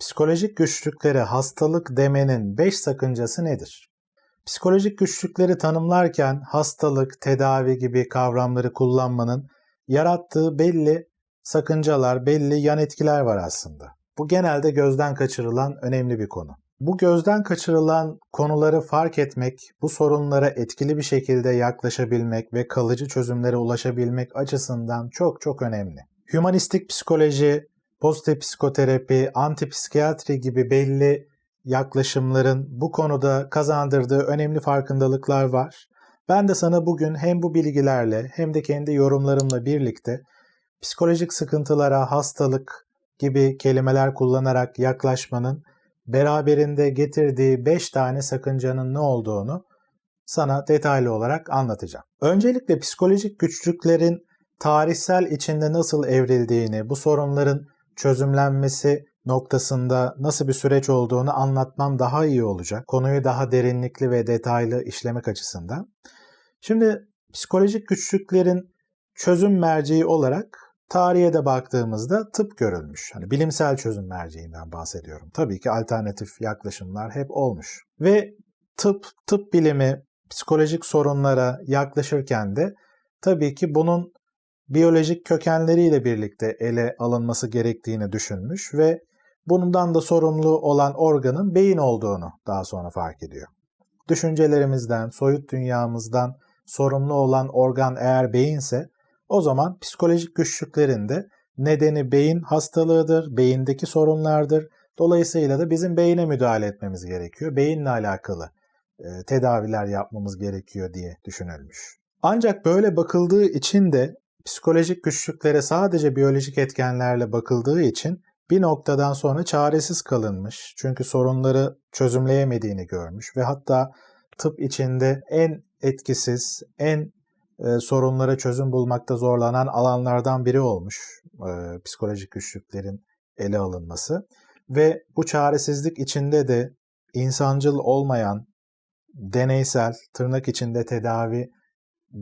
Psikolojik güçlüklere hastalık demenin 5 sakıncası nedir? Psikolojik güçlükleri tanımlarken hastalık, tedavi gibi kavramları kullanmanın yarattığı belli sakıncalar, belli yan etkiler var aslında. Bu genelde gözden kaçırılan önemli bir konu. Bu gözden kaçırılan konuları fark etmek, bu sorunlara etkili bir şekilde yaklaşabilmek ve kalıcı çözümlere ulaşabilmek açısından çok çok önemli. Hümanistik psikoloji, pozitif psikoterapi, antipsikiyatri gibi belli yaklaşımların bu konuda kazandırdığı önemli farkındalıklar var. Ben de sana bugün hem bu bilgilerle hem de kendi yorumlarımla birlikte psikolojik sıkıntılara, hastalık gibi kelimeler kullanarak yaklaşmanın beraberinde getirdiği 5 tane sakıncanın ne olduğunu sana detaylı olarak anlatacağım. Öncelikle psikolojik güçlüklerin tarihsel içinde nasıl evrildiğini, bu sorunların çözümlenmesi noktasında nasıl bir süreç olduğunu anlatmam daha iyi olacak. Konuyu daha derinlikli ve detaylı işlemek açısından. Şimdi psikolojik güçlüklerin çözüm merceği olarak tarihe de baktığımızda tıp görülmüş. Hani bilimsel çözüm merceğinden bahsediyorum. Tabii ki alternatif yaklaşımlar hep olmuş. Ve tıp, tıp bilimi psikolojik sorunlara yaklaşırken de tabii ki bunun biyolojik kökenleriyle birlikte ele alınması gerektiğini düşünmüş ve bundan da sorumlu olan organın beyin olduğunu daha sonra fark ediyor. Düşüncelerimizden, soyut dünyamızdan sorumlu olan organ eğer beyinse o zaman psikolojik güçlüklerin de nedeni beyin hastalığıdır, beyindeki sorunlardır. Dolayısıyla da bizim beyine müdahale etmemiz gerekiyor. Beyinle alakalı e, tedaviler yapmamız gerekiyor diye düşünülmüş. Ancak böyle bakıldığı için de psikolojik güçlüklere sadece biyolojik etkenlerle bakıldığı için bir noktadan sonra çaresiz kalınmış. Çünkü sorunları çözümleyemediğini görmüş ve hatta tıp içinde en etkisiz, en e, sorunlara çözüm bulmakta zorlanan alanlardan biri olmuş e, psikolojik güçlüklerin ele alınması. Ve bu çaresizlik içinde de insancıl olmayan, deneysel, tırnak içinde tedavi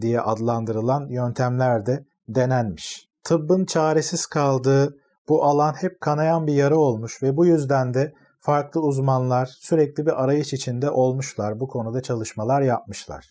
diye adlandırılan yöntemler de denenmiş. Tıbbın çaresiz kaldığı bu alan hep kanayan bir yara olmuş ve bu yüzden de farklı uzmanlar sürekli bir arayış içinde olmuşlar. Bu konuda çalışmalar yapmışlar.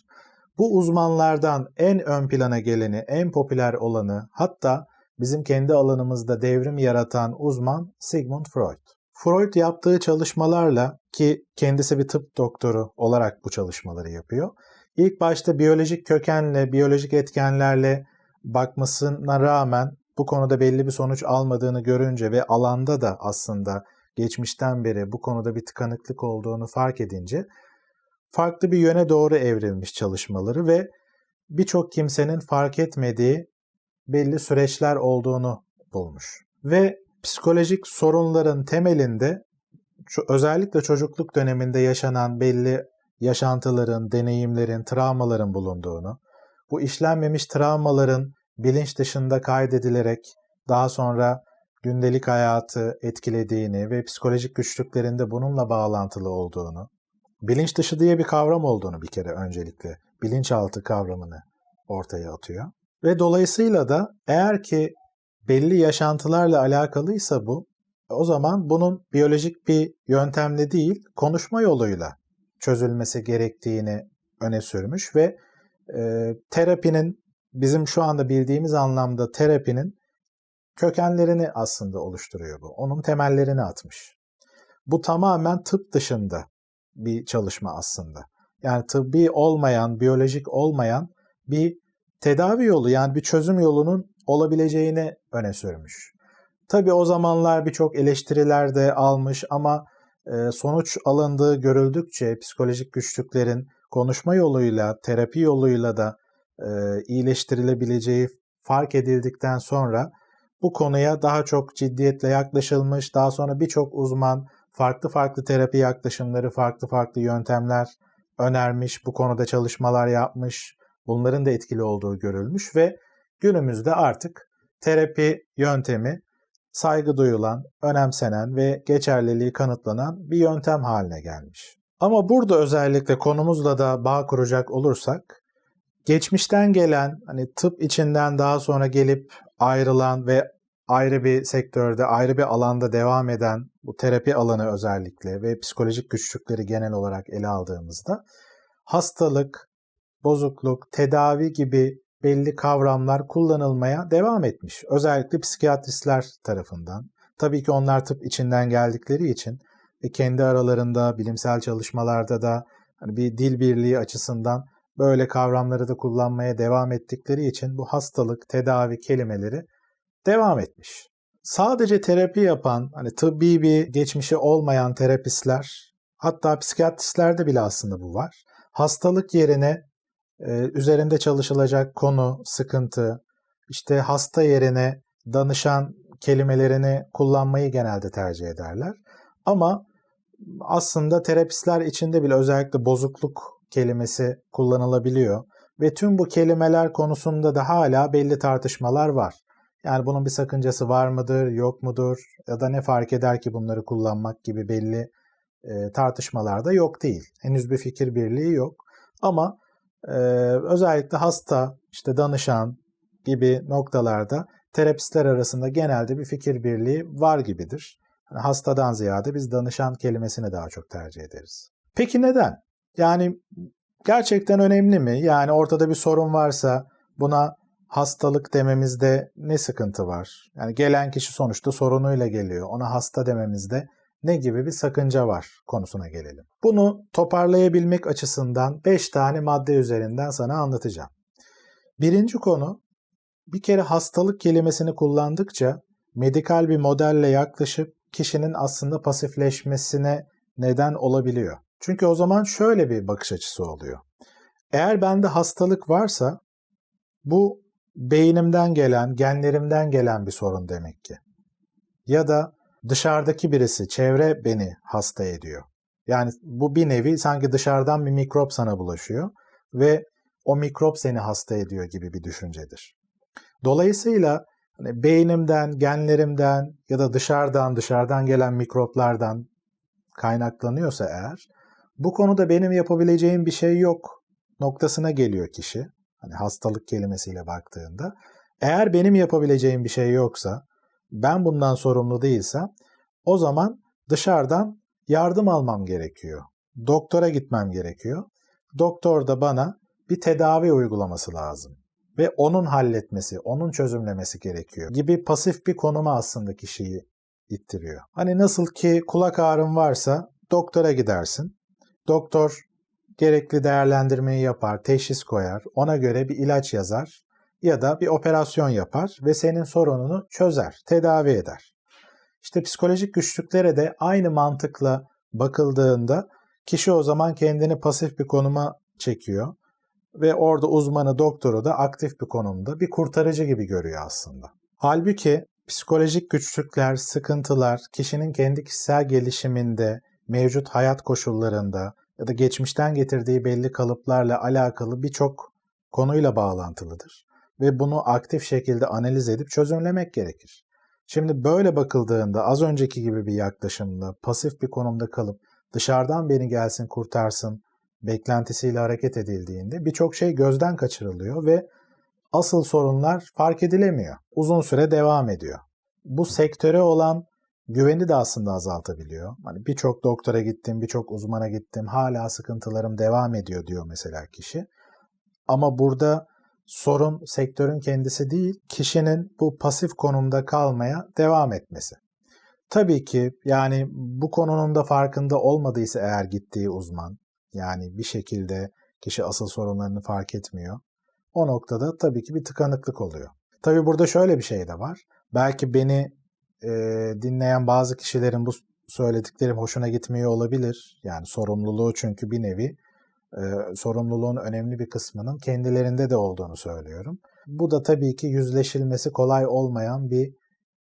Bu uzmanlardan en ön plana geleni, en popüler olanı hatta bizim kendi alanımızda devrim yaratan uzman Sigmund Freud. Freud yaptığı çalışmalarla ki kendisi bir tıp doktoru olarak bu çalışmaları yapıyor. İlk başta biyolojik kökenle, biyolojik etkenlerle bakmasına rağmen bu konuda belli bir sonuç almadığını görünce ve alanda da aslında geçmişten beri bu konuda bir tıkanıklık olduğunu fark edince farklı bir yöne doğru evrilmiş çalışmaları ve birçok kimsenin fark etmediği belli süreçler olduğunu bulmuş. Ve psikolojik sorunların temelinde özellikle çocukluk döneminde yaşanan belli yaşantıların, deneyimlerin, travmaların bulunduğunu, bu işlenmemiş travmaların bilinç dışında kaydedilerek daha sonra gündelik hayatı etkilediğini ve psikolojik güçlüklerinde bununla bağlantılı olduğunu, bilinç dışı diye bir kavram olduğunu bir kere öncelikle bilinçaltı kavramını ortaya atıyor. Ve dolayısıyla da eğer ki belli yaşantılarla alakalıysa bu, o zaman bunun biyolojik bir yöntemle değil, konuşma yoluyla çözülmesi gerektiğini öne sürmüş ve e, terapinin bizim şu anda bildiğimiz anlamda terapinin kökenlerini aslında oluşturuyor bu. Onun temellerini atmış. Bu tamamen tıp dışında bir çalışma aslında. Yani tıbbi olmayan, biyolojik olmayan bir tedavi yolu yani bir çözüm yolunun olabileceğini öne sürmüş. Tabi o zamanlar birçok eleştiriler de almış ama sonuç alındığı görüldükçe psikolojik güçlüklerin konuşma yoluyla, terapi yoluyla da e, iyileştirilebileceği fark edildikten sonra bu konuya daha çok ciddiyetle yaklaşılmış. Daha sonra birçok uzman farklı farklı terapi yaklaşımları, farklı farklı yöntemler önermiş, bu konuda çalışmalar yapmış. Bunların da etkili olduğu görülmüş ve günümüzde artık terapi yöntemi saygı duyulan, önemsenen ve geçerliliği kanıtlanan bir yöntem haline gelmiş. Ama burada özellikle konumuzla da bağ kuracak olursak, geçmişten gelen, hani tıp içinden daha sonra gelip ayrılan ve ayrı bir sektörde, ayrı bir alanda devam eden bu terapi alanı özellikle ve psikolojik güçlükleri genel olarak ele aldığımızda hastalık, bozukluk, tedavi gibi belli kavramlar kullanılmaya devam etmiş. Özellikle psikiyatristler tarafından. Tabii ki onlar tıp içinden geldikleri için ve kendi aralarında bilimsel çalışmalarda da hani bir dil birliği açısından böyle kavramları da kullanmaya devam ettikleri için bu hastalık, tedavi kelimeleri devam etmiş. Sadece terapi yapan, hani tıbbi bir geçmişi olmayan terapistler, hatta psikiyatristlerde bile aslında bu var. Hastalık yerine e, üzerinde çalışılacak konu, sıkıntı, işte hasta yerine danışan kelimelerini kullanmayı genelde tercih ederler. Ama aslında terapistler içinde bile özellikle bozukluk kelimesi kullanılabiliyor ve tüm bu kelimeler konusunda da hala belli tartışmalar var. Yani bunun bir sakıncası var mıdır, yok mudur ya da ne fark eder ki bunları kullanmak gibi belli e, tartışmalar da yok değil. Henüz bir fikir birliği yok. Ama e, özellikle hasta, işte danışan gibi noktalarda terapistler arasında genelde bir fikir birliği var gibidir. Hastadan ziyade biz danışan kelimesini daha çok tercih ederiz. Peki neden? Yani gerçekten önemli mi? Yani ortada bir sorun varsa buna hastalık dememizde ne sıkıntı var? Yani gelen kişi sonuçta sorunuyla geliyor. Ona hasta dememizde ne gibi bir sakınca var konusuna gelelim. Bunu toparlayabilmek açısından 5 tane madde üzerinden sana anlatacağım. Birinci konu bir kere hastalık kelimesini kullandıkça medikal bir modelle yaklaşıp kişinin aslında pasifleşmesine neden olabiliyor. Çünkü o zaman şöyle bir bakış açısı oluyor. Eğer bende hastalık varsa bu beynimden gelen, genlerimden gelen bir sorun demek ki. Ya da dışarıdaki birisi, çevre beni hasta ediyor. Yani bu bir nevi sanki dışarıdan bir mikrop sana bulaşıyor ve o mikrop seni hasta ediyor gibi bir düşüncedir. Dolayısıyla hani beynimden, genlerimden ya da dışarıdan dışarıdan gelen mikroplardan kaynaklanıyorsa eğer bu konuda benim yapabileceğim bir şey yok noktasına geliyor kişi. Hani hastalık kelimesiyle baktığında. Eğer benim yapabileceğim bir şey yoksa, ben bundan sorumlu değilsem o zaman dışarıdan yardım almam gerekiyor. Doktora gitmem gerekiyor. Doktor da bana bir tedavi uygulaması lazım ve onun halletmesi, onun çözümlemesi gerekiyor gibi pasif bir konuma aslında kişiyi ittiriyor. Hani nasıl ki kulak ağrın varsa doktora gidersin. Doktor gerekli değerlendirmeyi yapar, teşhis koyar, ona göre bir ilaç yazar ya da bir operasyon yapar ve senin sorununu çözer, tedavi eder. İşte psikolojik güçlüklere de aynı mantıkla bakıldığında kişi o zaman kendini pasif bir konuma çekiyor ve orada uzmanı doktoru da aktif bir konumda bir kurtarıcı gibi görüyor aslında. Halbuki psikolojik güçlükler, sıkıntılar kişinin kendi kişisel gelişiminde, mevcut hayat koşullarında ya da geçmişten getirdiği belli kalıplarla alakalı birçok konuyla bağlantılıdır ve bunu aktif şekilde analiz edip çözümlemek gerekir. Şimdi böyle bakıldığında az önceki gibi bir yaklaşımla pasif bir konumda kalıp dışarıdan beni gelsin kurtarsın beklentisiyle hareket edildiğinde birçok şey gözden kaçırılıyor ve asıl sorunlar fark edilemiyor. Uzun süre devam ediyor. Bu sektöre olan güveni de aslında azaltabiliyor. Hani birçok doktora gittim, birçok uzmana gittim, hala sıkıntılarım devam ediyor diyor mesela kişi. Ama burada sorun sektörün kendisi değil, kişinin bu pasif konumda kalmaya devam etmesi. Tabii ki yani bu konunun da farkında olmadıysa eğer gittiği uzman, yani bir şekilde kişi asıl sorunlarını fark etmiyor. O noktada tabii ki bir tıkanıklık oluyor. Tabii burada şöyle bir şey de var. Belki beni e, dinleyen bazı kişilerin bu söylediklerim hoşuna gitmiyor olabilir. Yani sorumluluğu çünkü bir nevi e, sorumluluğun önemli bir kısmının kendilerinde de olduğunu söylüyorum. Bu da tabii ki yüzleşilmesi kolay olmayan bir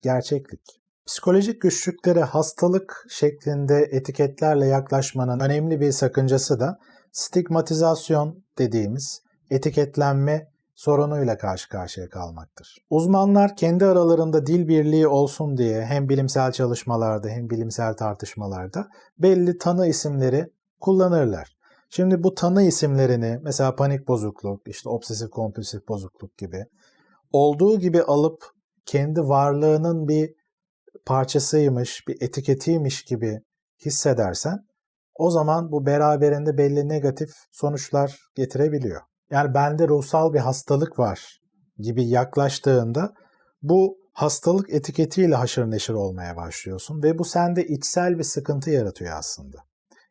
gerçeklik. Psikolojik güçlüklere hastalık şeklinde etiketlerle yaklaşmanın önemli bir sakıncası da stigmatizasyon dediğimiz etiketlenme sorunuyla karşı karşıya kalmaktır. Uzmanlar kendi aralarında dil birliği olsun diye hem bilimsel çalışmalarda hem bilimsel tartışmalarda belli tanı isimleri kullanırlar. Şimdi bu tanı isimlerini mesela panik bozukluk, işte obsesif kompulsif bozukluk gibi olduğu gibi alıp kendi varlığının bir parçasıymış, bir etiketiymiş gibi hissedersen o zaman bu beraberinde belli negatif sonuçlar getirebiliyor. Yani bende ruhsal bir hastalık var gibi yaklaştığında bu hastalık etiketiyle haşır neşir olmaya başlıyorsun ve bu sende içsel bir sıkıntı yaratıyor aslında.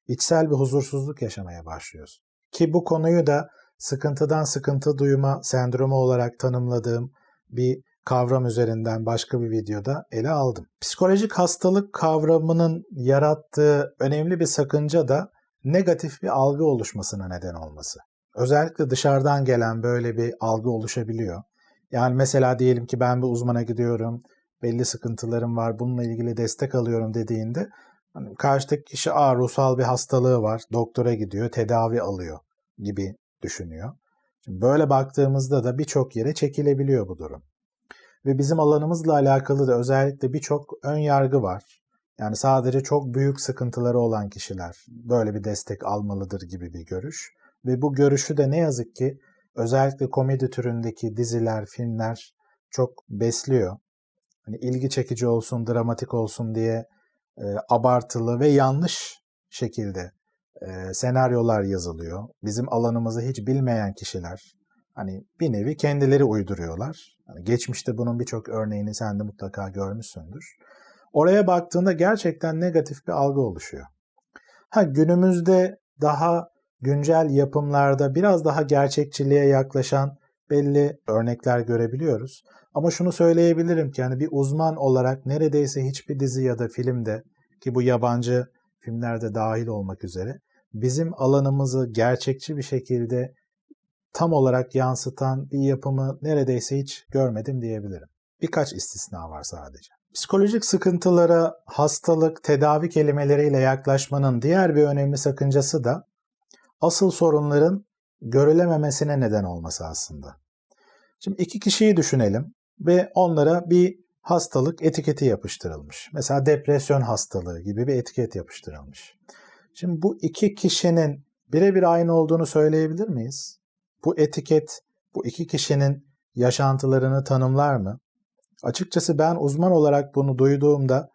İçsel bir huzursuzluk yaşamaya başlıyorsun. Ki bu konuyu da sıkıntıdan sıkıntı duyma sendromu olarak tanımladığım bir kavram üzerinden başka bir videoda ele aldım. Psikolojik hastalık kavramının yarattığı önemli bir sakınca da negatif bir algı oluşmasına neden olması. Özellikle dışarıdan gelen böyle bir algı oluşabiliyor. Yani mesela diyelim ki ben bir uzmana gidiyorum, belli sıkıntılarım var, bununla ilgili destek alıyorum dediğinde hani karşıdaki kişi Aa, ruhsal bir hastalığı var, doktora gidiyor, tedavi alıyor gibi düşünüyor. Şimdi böyle baktığımızda da birçok yere çekilebiliyor bu durum. Ve bizim alanımızla alakalı da özellikle birçok ön yargı var. Yani sadece çok büyük sıkıntıları olan kişiler böyle bir destek almalıdır gibi bir görüş. Ve bu görüşü de ne yazık ki özellikle komedi türündeki diziler, filmler çok besliyor. Hani ilgi çekici olsun, dramatik olsun diye e, abartılı ve yanlış şekilde e, senaryolar yazılıyor. Bizim alanımızı hiç bilmeyen kişiler hani bir nevi kendileri uyduruyorlar. Hani geçmişte bunun birçok örneğini sen de mutlaka görmüşsündür. Oraya baktığında gerçekten negatif bir algı oluşuyor. Ha günümüzde daha güncel yapımlarda biraz daha gerçekçiliğe yaklaşan belli örnekler görebiliyoruz. Ama şunu söyleyebilirim ki yani bir uzman olarak neredeyse hiçbir dizi ya da filmde ki bu yabancı filmlerde dahil olmak üzere bizim alanımızı gerçekçi bir şekilde tam olarak yansıtan bir yapımı neredeyse hiç görmedim diyebilirim. Birkaç istisna var sadece. Psikolojik sıkıntılara hastalık, tedavi kelimeleriyle yaklaşmanın diğer bir önemli sakıncası da asıl sorunların görülememesine neden olması aslında. Şimdi iki kişiyi düşünelim ve onlara bir hastalık etiketi yapıştırılmış. Mesela depresyon hastalığı gibi bir etiket yapıştırılmış. Şimdi bu iki kişinin birebir aynı olduğunu söyleyebilir miyiz? Bu etiket bu iki kişinin yaşantılarını tanımlar mı? Açıkçası ben uzman olarak bunu duyduğumda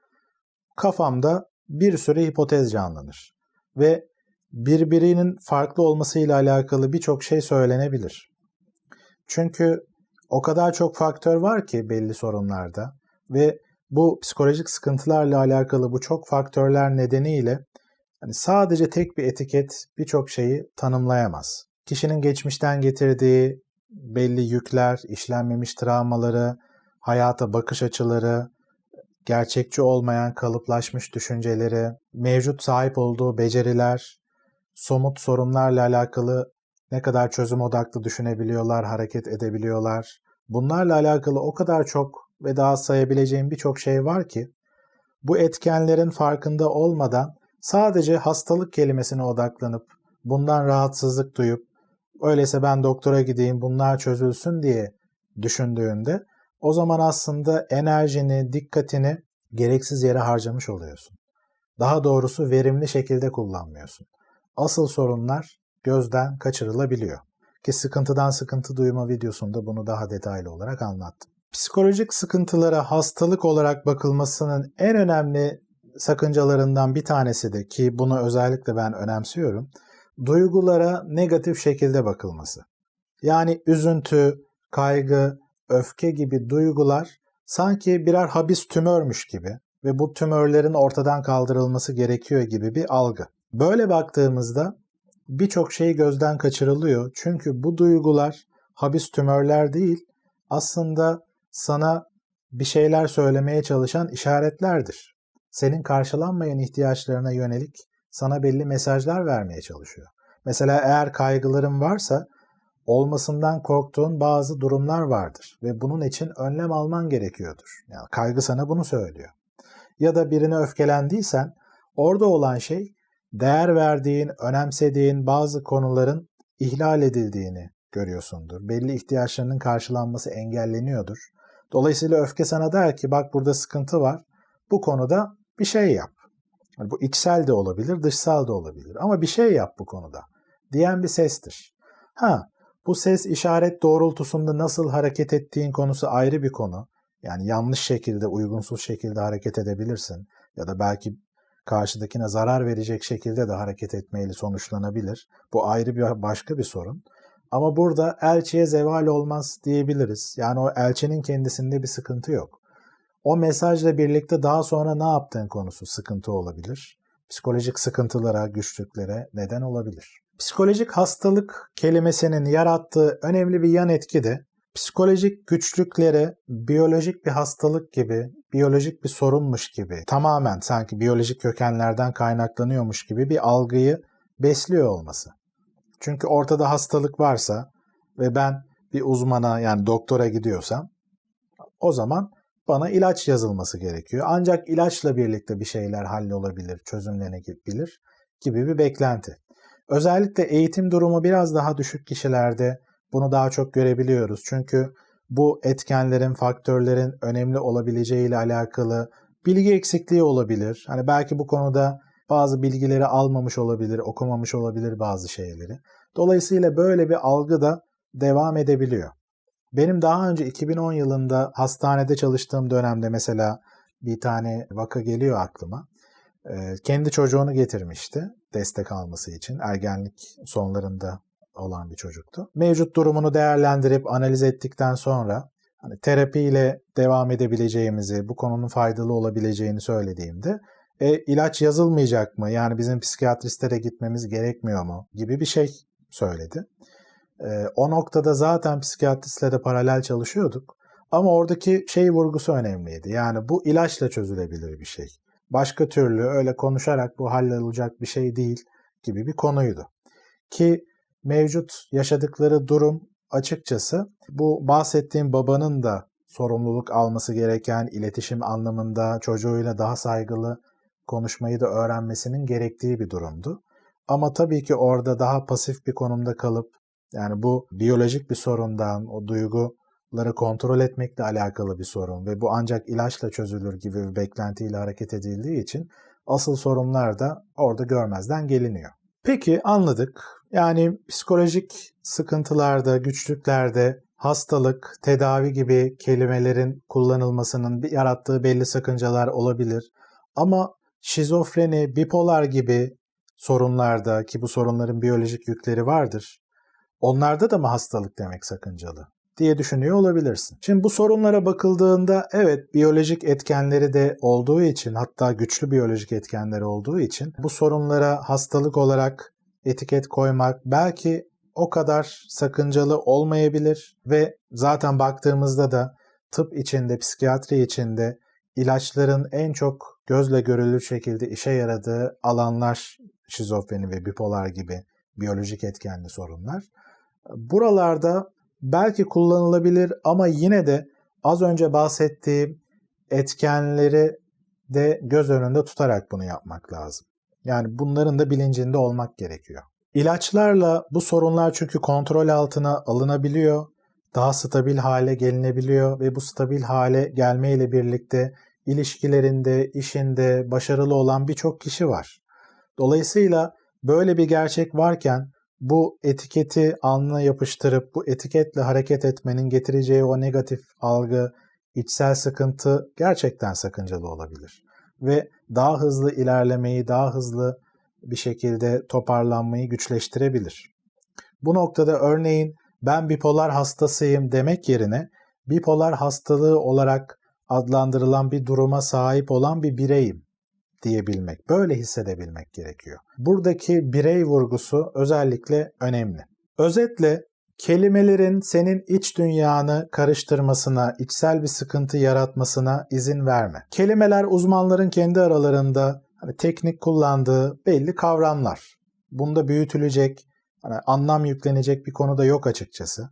kafamda bir sürü hipotez canlanır ve birbirinin farklı olmasıyla alakalı birçok şey söylenebilir. Çünkü o kadar çok faktör var ki belli sorunlarda ve bu psikolojik sıkıntılarla alakalı bu çok faktörler nedeniyle yani sadece tek bir etiket birçok şeyi tanımlayamaz. Kişinin geçmişten getirdiği belli yükler, işlenmemiş travmaları, hayata bakış açıları, gerçekçi olmayan kalıplaşmış düşünceleri, mevcut sahip olduğu beceriler, somut sorunlarla alakalı ne kadar çözüm odaklı düşünebiliyorlar, hareket edebiliyorlar. Bunlarla alakalı o kadar çok ve daha sayabileceğim birçok şey var ki bu etkenlerin farkında olmadan sadece hastalık kelimesine odaklanıp bundan rahatsızlık duyup öyleyse ben doktora gideyim bunlar çözülsün diye düşündüğünde o zaman aslında enerjini, dikkatini gereksiz yere harcamış oluyorsun. Daha doğrusu verimli şekilde kullanmıyorsun. Asıl sorunlar gözden kaçırılabiliyor. Ki sıkıntıdan sıkıntı duyma videosunda bunu daha detaylı olarak anlattım. Psikolojik sıkıntılara hastalık olarak bakılmasının en önemli sakıncalarından bir tanesi de ki bunu özellikle ben önemsiyorum. Duygulara negatif şekilde bakılması. Yani üzüntü, kaygı, öfke gibi duygular sanki birer habis tümörmüş gibi ve bu tümörlerin ortadan kaldırılması gerekiyor gibi bir algı. Böyle baktığımızda birçok şey gözden kaçırılıyor. Çünkü bu duygular habis tümörler değil, aslında sana bir şeyler söylemeye çalışan işaretlerdir. Senin karşılanmayan ihtiyaçlarına yönelik sana belli mesajlar vermeye çalışıyor. Mesela eğer kaygıların varsa olmasından korktuğun bazı durumlar vardır ve bunun için önlem alman gerekiyordur. Yani kaygı sana bunu söylüyor. Ya da birine öfkelendiysen orada olan şey değer verdiğin, önemsediğin bazı konuların ihlal edildiğini görüyorsundur. Belli ihtiyaçlarının karşılanması engelleniyordur. Dolayısıyla öfke sana der ki bak burada sıkıntı var. Bu konuda bir şey yap. Yani bu içsel de olabilir, dışsal da olabilir. Ama bir şey yap bu konuda. Diyen bir sestir. Ha, bu ses işaret doğrultusunda nasıl hareket ettiğin konusu ayrı bir konu. Yani yanlış şekilde, uygunsuz şekilde hareket edebilirsin. Ya da belki karşıdakine zarar verecek şekilde de hareket etmeyle sonuçlanabilir. Bu ayrı bir başka bir sorun. Ama burada elçiye zeval olmaz diyebiliriz. Yani o elçinin kendisinde bir sıkıntı yok. O mesajla birlikte daha sonra ne yaptığın konusu sıkıntı olabilir. Psikolojik sıkıntılara, güçlüklere neden olabilir. Psikolojik hastalık kelimesinin yarattığı önemli bir yan etki de psikolojik güçlüklere biyolojik bir hastalık gibi, biyolojik bir sorunmuş gibi, tamamen sanki biyolojik kökenlerden kaynaklanıyormuş gibi bir algıyı besliyor olması. Çünkü ortada hastalık varsa ve ben bir uzmana yani doktora gidiyorsam o zaman bana ilaç yazılması gerekiyor. Ancak ilaçla birlikte bir şeyler hallolabilir, çözümlenebilir gibi bir beklenti. Özellikle eğitim durumu biraz daha düşük kişilerde bunu daha çok görebiliyoruz. Çünkü bu etkenlerin, faktörlerin önemli olabileceği ile alakalı bilgi eksikliği olabilir. Hani belki bu konuda bazı bilgileri almamış olabilir, okumamış olabilir bazı şeyleri. Dolayısıyla böyle bir algı da devam edebiliyor. Benim daha önce 2010 yılında hastanede çalıştığım dönemde mesela bir tane vaka geliyor aklıma. Kendi çocuğunu getirmişti destek alması için. Ergenlik sonlarında olan bir çocuktu. Mevcut durumunu değerlendirip analiz ettikten sonra hani terapiyle devam edebileceğimizi, bu konunun faydalı olabileceğini söylediğimde e, ilaç yazılmayacak mı? Yani bizim psikiyatristlere gitmemiz gerekmiyor mu? gibi bir şey söyledi. E, o noktada zaten psikiyatristlere paralel çalışıyorduk. Ama oradaki şey vurgusu önemliydi. Yani bu ilaçla çözülebilir bir şey. Başka türlü öyle konuşarak bu hallolacak bir şey değil gibi bir konuydu. Ki mevcut yaşadıkları durum açıkçası bu bahsettiğim babanın da sorumluluk alması gereken iletişim anlamında çocuğuyla daha saygılı konuşmayı da öğrenmesinin gerektiği bir durumdu. Ama tabii ki orada daha pasif bir konumda kalıp yani bu biyolojik bir sorundan, o duyguları kontrol etmekle alakalı bir sorun ve bu ancak ilaçla çözülür gibi bir beklentiyle hareket edildiği için asıl sorunlar da orada görmezden geliniyor. Peki anladık. Yani psikolojik sıkıntılarda, güçlüklerde hastalık, tedavi gibi kelimelerin kullanılmasının yarattığı belli sakıncalar olabilir. Ama şizofreni, bipolar gibi sorunlarda ki bu sorunların biyolojik yükleri vardır. Onlarda da mı hastalık demek sakıncalı? diye düşünüyor olabilirsin. Şimdi bu sorunlara bakıldığında evet biyolojik etkenleri de olduğu için hatta güçlü biyolojik etkenleri olduğu için bu sorunlara hastalık olarak etiket koymak belki o kadar sakıncalı olmayabilir ve zaten baktığımızda da tıp içinde, psikiyatri içinde ilaçların en çok gözle görülür şekilde işe yaradığı alanlar şizofreni ve bipolar gibi biyolojik etkenli sorunlar. Buralarda belki kullanılabilir ama yine de az önce bahsettiğim etkenleri de göz önünde tutarak bunu yapmak lazım. Yani bunların da bilincinde olmak gerekiyor. İlaçlarla bu sorunlar çünkü kontrol altına alınabiliyor, daha stabil hale gelinebiliyor ve bu stabil hale gelmeyle birlikte ilişkilerinde, işinde başarılı olan birçok kişi var. Dolayısıyla böyle bir gerçek varken bu etiketi alnına yapıştırıp bu etiketle hareket etmenin getireceği o negatif algı, içsel sıkıntı gerçekten sakıncalı olabilir. Ve daha hızlı ilerlemeyi, daha hızlı bir şekilde toparlanmayı güçleştirebilir. Bu noktada örneğin ben bipolar hastasıyım demek yerine bipolar hastalığı olarak adlandırılan bir duruma sahip olan bir bireyim diyebilmek, böyle hissedebilmek gerekiyor. Buradaki birey vurgusu özellikle önemli. Özetle kelimelerin senin iç dünyanı karıştırmasına, içsel bir sıkıntı yaratmasına izin verme. Kelimeler uzmanların kendi aralarında hani teknik kullandığı belli kavramlar. Bunda büyütülecek, hani anlam yüklenecek bir konu da yok açıkçası.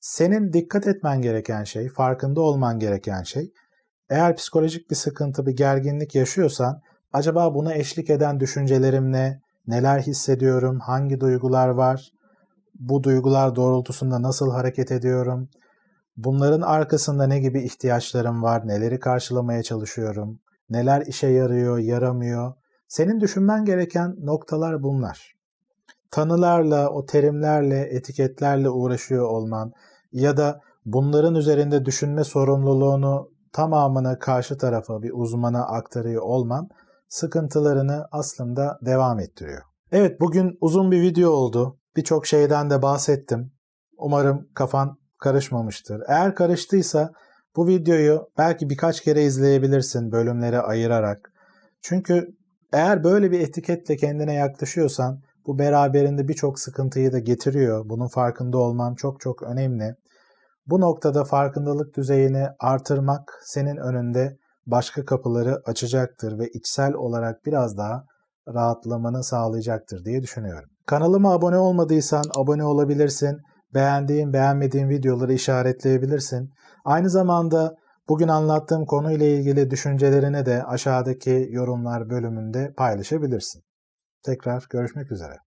Senin dikkat etmen gereken şey, farkında olman gereken şey, eğer psikolojik bir sıkıntı, bir gerginlik yaşıyorsan, acaba buna eşlik eden düşüncelerim ne, neler hissediyorum, hangi duygular var, bu duygular doğrultusunda nasıl hareket ediyorum, bunların arkasında ne gibi ihtiyaçlarım var, neleri karşılamaya çalışıyorum, neler işe yarıyor, yaramıyor. Senin düşünmen gereken noktalar bunlar. Tanılarla, o terimlerle, etiketlerle uğraşıyor olman ya da bunların üzerinde düşünme sorumluluğunu tamamını karşı tarafa bir uzmana aktarıyor olman sıkıntılarını aslında devam ettiriyor. Evet bugün uzun bir video oldu. Birçok şeyden de bahsettim. Umarım kafan karışmamıştır. Eğer karıştıysa bu videoyu belki birkaç kere izleyebilirsin bölümlere ayırarak. Çünkü eğer böyle bir etiketle kendine yaklaşıyorsan bu beraberinde birçok sıkıntıyı da getiriyor. Bunun farkında olman çok çok önemli. Bu noktada farkındalık düzeyini artırmak senin önünde başka kapıları açacaktır ve içsel olarak biraz daha rahatlamanı sağlayacaktır diye düşünüyorum. Kanalıma abone olmadıysan abone olabilirsin. Beğendiğin, beğenmediğin videoları işaretleyebilirsin. Aynı zamanda bugün anlattığım konuyla ilgili düşüncelerini de aşağıdaki yorumlar bölümünde paylaşabilirsin. Tekrar görüşmek üzere.